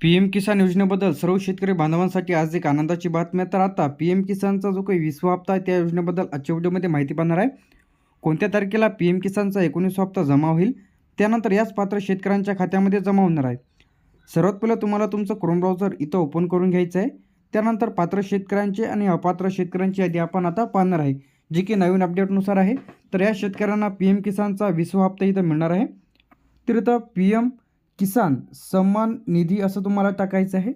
P M किसान योजनेबद्दल सर्व शेतकरी बांधवांसाठी आज एक आनंदाची बातमी आहे. तर आता पी एम किसानचा जो काही विसवा हप्ता आहे त्या योजनेबद्दल आजच्या व्हिडिओमध्ये माहिती पाहणार आहे. कोणत्या तारखेला पी एम किसानचा एकोणीसवा हप्ता जमा होईल त्यानंतर याच पात्र शेतकऱ्यांच्या खात्यामध्ये जमा होणार आहे. सर्वात पहिलं तुम्हाला तुमचं क्रोम ब्राउझर इथं ओपन करून घ्यायचं आहे. त्यानंतर पात्र शेतकऱ्यांचे आणि अपात्र शेतकऱ्यांची यादी आपण आता पाहणार आहे जी की नवीन अपडेटनुसार आहे. तर या शेतकऱ्यांना पी एम किसानचा विसवा हप्ता इथं मिळणार आहे. तर इथं पी एम किसान सन्मान निधी असं तुम्हाला टाकायचं आहे.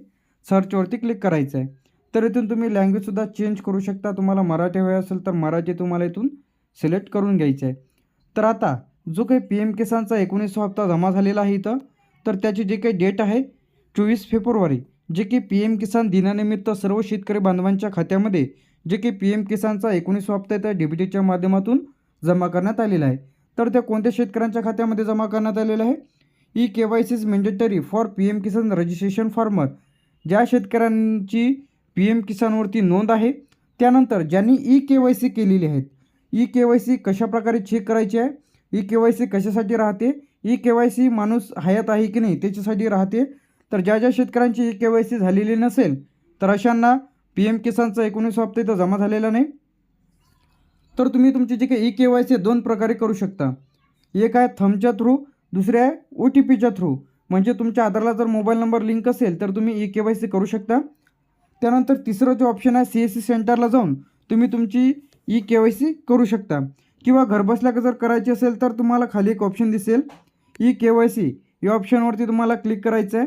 सर्चवरती क्लिक करायचं आहे. तर इथून तुम्ही लँग्वेजसुद्धा चेंज करू शकता. तुम्हाला मराठी हवे असेल तर मराठी तुम्हाला इथून सिलेक्ट करून घ्यायचं आहे. तर आता जो काही पी एम किसानचा एकोणीसवा हप्ता जमा झालेला आहे इथं तर त्याची जे काही डेट आहे चोवीस फेब्रुवारी जे की पी एम किसान दिनानिमित्त सर्व शेतकरी बांधवांच्या खात्यामध्ये जे की पी एम किसानचा एकोणीसवा हप्ता आहे त्या डी बी टीच्या माध्यमातून जमा करण्यात आलेला आहे. तर त्या कोणत्या शेतकऱ्यांच्या खात्यामध्ये जमा करण्यात आलेलं आहे? E K Y C is mandatory for P M Kisan registration farmer ज्या शेतकऱ्यांची पी एम किसानवरती नोंद आहे त्यानंतर ज्यांनी ई के वाय सी केलेली आहेत ई के वाय सी कशाप्रकारे चेक करायची आहे ई के वाय सी कशासाठी राहते ई के वाय सी माणूस हयात आहे की नाही त्याच्यासाठी राहते. तर ज्या ज्या शेतकऱ्यांची ई के वाय सी झालेली नसेल तर अशांना पी एम किसानचा एकोणीस हप्ता इथं जमा झालेला नाही. तर तुम्ही तुमची जे काही ई के वाय सी दोन प्रकारे करू शकता. एक आहे थमच्या थ्रू दुसरे आहे ओ टी पीच्या थ्रू म्हणजे तुमच्या आधारला जर मोबाईल नंबर लिंक असेल तर तुम्ही ई के वाय सी करू शकता. त्यानंतर तिसरं जो ऑप्शन आहे सी एस सी सेंटरला जाऊन तुम्ही तुमची ई के वाय सी करू शकता. किंवा घरबसल्या जर करायची असेल तर तुम्हाला खाली एक ऑप्शन दिसेल. ई के वाय सी या ऑप्शनवरती तुम्हाला क्लिक करायचं आहे.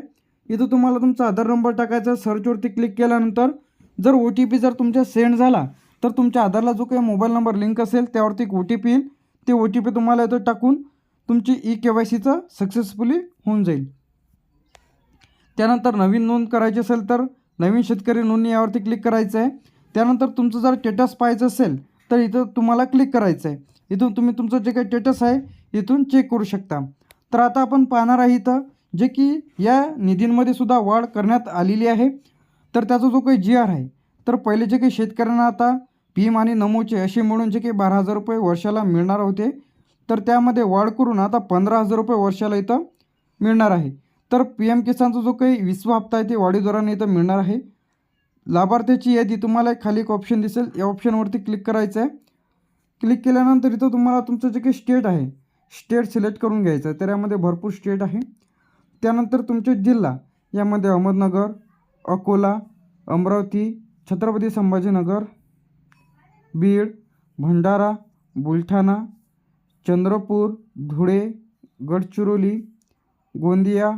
इथं तुम्हाला तुमचा आधार नंबर टाकायचा सर्चवरती क्लिक केल्यानंतर जर ओ टी पी जर तुमच्या सेंड झाला तर तुमच्या आधारला जो काही मोबाईल नंबर लिंक असेल त्यावरती एक ओ टी पी येईल. ते ओ टी पी तुम्हाला इथं टाकून तुमची ई के वाय सीचं सक्सेसफुली होऊन जाईल. त्यानंतर नवीन नोंद करायची असेल तर नवीन शेतकरी नोंदणी यावरती क्लिक करायचं आहे त्यानंतर तुमचं जर स्टेटस पाहायचं असेल तर इथं तुम्हाला क्लिक करायचं आहे इथून तुम्ही तुमचं जे काही स्टेटस आहे इथून चेक करू शकता. तर आता आपण पाहणार आहे इथं जे की या निधींमध्ये सुद्धा वाढ करण्यात आलेली आहे. तर त्याचा जो काही जी आर आहे तर पहिले जे काही शेतकऱ्यांना आता भीम आणि नमोचे असे मिळून जे काही बारा हजार रुपये वर्षाला मिळणार होते तर त्यामध्ये वाढ करून आता पंधरा हजार रुपये वर्षाला इथं मिळणार आहे. तर पी एम किसानचा जो काही विसवा हप्ता आहे ते वाढीदराने इथं मिळणार आहे. लाभार्थ्याची यादी तुम्हाला एक खाली एक ऑप्शन दिसेल. या ऑप्शनवरती क्लिक करायचं आहे. क्लिक केल्यानंतर इथं तुम्हाला तुमचं जे काही स्टेट आहे स्टेट सिलेक्ट करून घ्यायचं आहे. तर यामध्ये भरपूर स्टेट आहे. त्यानंतर तुमचे जिल्हा यामध्ये अहमदनगर अकोला अमरावती छत्रपती संभाजीनगर बीड भंडारा बुलढाणा चंद्रपूर धुळे गडचिरोली गोंदिया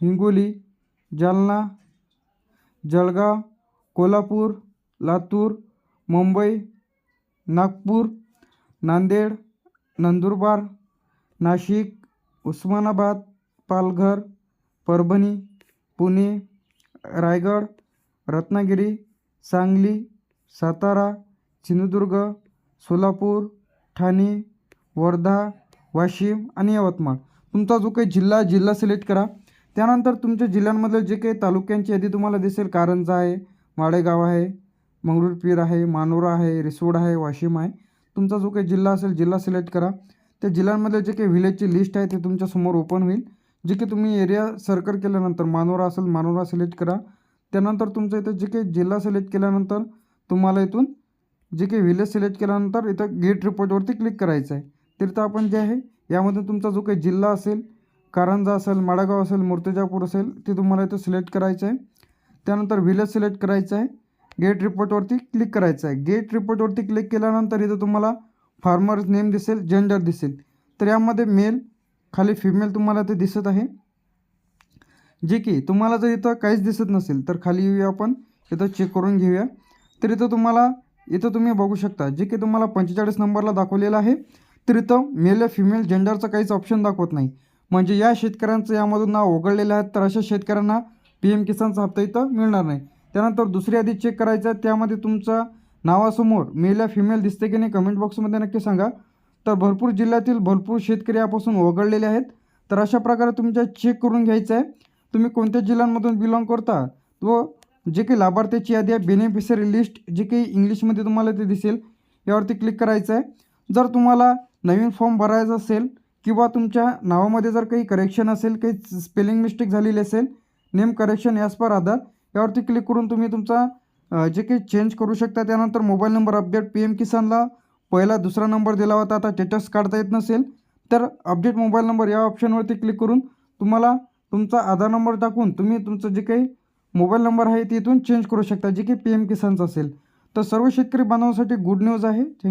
हिंगोली जालना जळगाव कोल्हापूर लातूर मुंबई नागपूर नांदेड नंदुरबार नाशिक उस्मानाबाद पालघर परभणी पुणे रायगड रत्नागिरी सांगली सातारा सिंधुदुर्ग सोलापूर ठाणे वर्धा वाशिम आणि यवतमाळ. तुमचा जो काही जिल्हा जिल्हा सिलेक्ट करा. त्यानंतर तुमच्या जिल्ह्यांमधले जे काही तालुक्यांची यादी तुम्हाला दिसेल. कारंजा आहे माळेगाव आहे मंगरुळपीर आहे मानोरा आहे रिसोड आहे वाशिम आहे. तुमचा जो काही जिल्हा असेल जिल्हा सिलेक्ट करा. त्या जिल्ह्यांमधले जे काही व्हिलेजची लिस्ट आहे ते तुमच्यासमोर ओपन होईल. जे की तुम्ही एरिया सर्कल केल्यानंतर मानोरा असेल मानोरा सिलेक्ट करा. त्यानंतर तुमचं इथं जे काही जिल्हा सिलेक्ट केल्यानंतर तुम्हाला इथून जे काही व्हिलेज सिलेक्ट केल्यानंतर इथं गेट रिपोर्टवरती क्लिक करायचं आहे तीर्थापन आपण जे आहे यामधून तुमचा जो काही जिल्हा असेल कारंजा असेल माडागाव असेल मूर्तिजापूर असेल ते तुम्हाला इथं सिलेक्ट करायचं आहे. त्यानंतर व्हिलेज सिलेक्ट करायचं आहे. गेट रिपोर्टवरती क्लिक करायचं आहे. गेट रिपोर्टवरती क्लिक केल्यानंतर इथं तुम्हाला फार्मर नेम दिसेल जेंडर दिसेल. तर यामध्ये मेल खाली फिमेल तुम्हाला ते दिसत आहे. जे की तुम्हाला जर इथं काहीच दिसत नसेल तर खाली येऊया आपण. इथं चेक करून घेऊया. तर इथं तुम्हाला इथं तुम्ही बघू शकता जे की तुम्हाला पंचेचाळीस नंबरला दाखवलेलं आहे. तर इथं मेल फिमेल जेंडरचं काहीच ऑप्शन दाखवत नाही. म्हणजे या शेतकऱ्यांचं यामधून नाव वगळलेलं आहे तर अशा शेतकऱ्यांना पी एम किसानचा हप्ता इथं मिळणार नाही. त्यानंतर दुसरी यादी चेक करायचं आहे त्यामध्ये तुमच्या नावासमोर मेल फिमेल दिसते की नाही कमेंट बॉक्समध्ये नक्की सांगा. तर भरपूर जिल्ह्यातील भरपूर शेतकरी यापासून वगळलेले आहेत. तर अशा प्रकारे तुमच्या चेक करून घ्यायचं आहे. तुम्ही कोणत्या जिल्ह्यांमधून बिलॉंग करता? व जे काही लाभार्थ्याची यादी आहे बेनिफिशरी लिस्ट जे काही इंग्लिशमध्ये तुम्हाला ते दिसेल यावरती क्लिक करायचं आहे. जर तुम्हाला नवीन फॉर्म भरायचा असेल किंवा तुमच्या नावामध्ये जर काही करेक्शन असेल काही स्पेलिंग मिस्टेक झालेली असेल नेम करेक्शन यास पर आधार यावरती क्लिक करून तुम्ही तुमचा जे काही चेंज करू शकता त्यानंतर mobile number update P M किसानला पहिला दुसरा नंबर दिला होता आता स्टेटस काढता येत नसेल तर अपडेट मोबाईल नंबर या ऑप्शनवरती क्लिक करून तुम्हाला तुमचा आधार नंबर टाकून तुम्ही तुमचं जे काही मोबाईल नंबर आहे तिथून चेंज करू शकता जे की पी एम किसानचा असेल. तर सर्व शेतकरी बांधवांसाठी गुड न्यूज आहे. थँक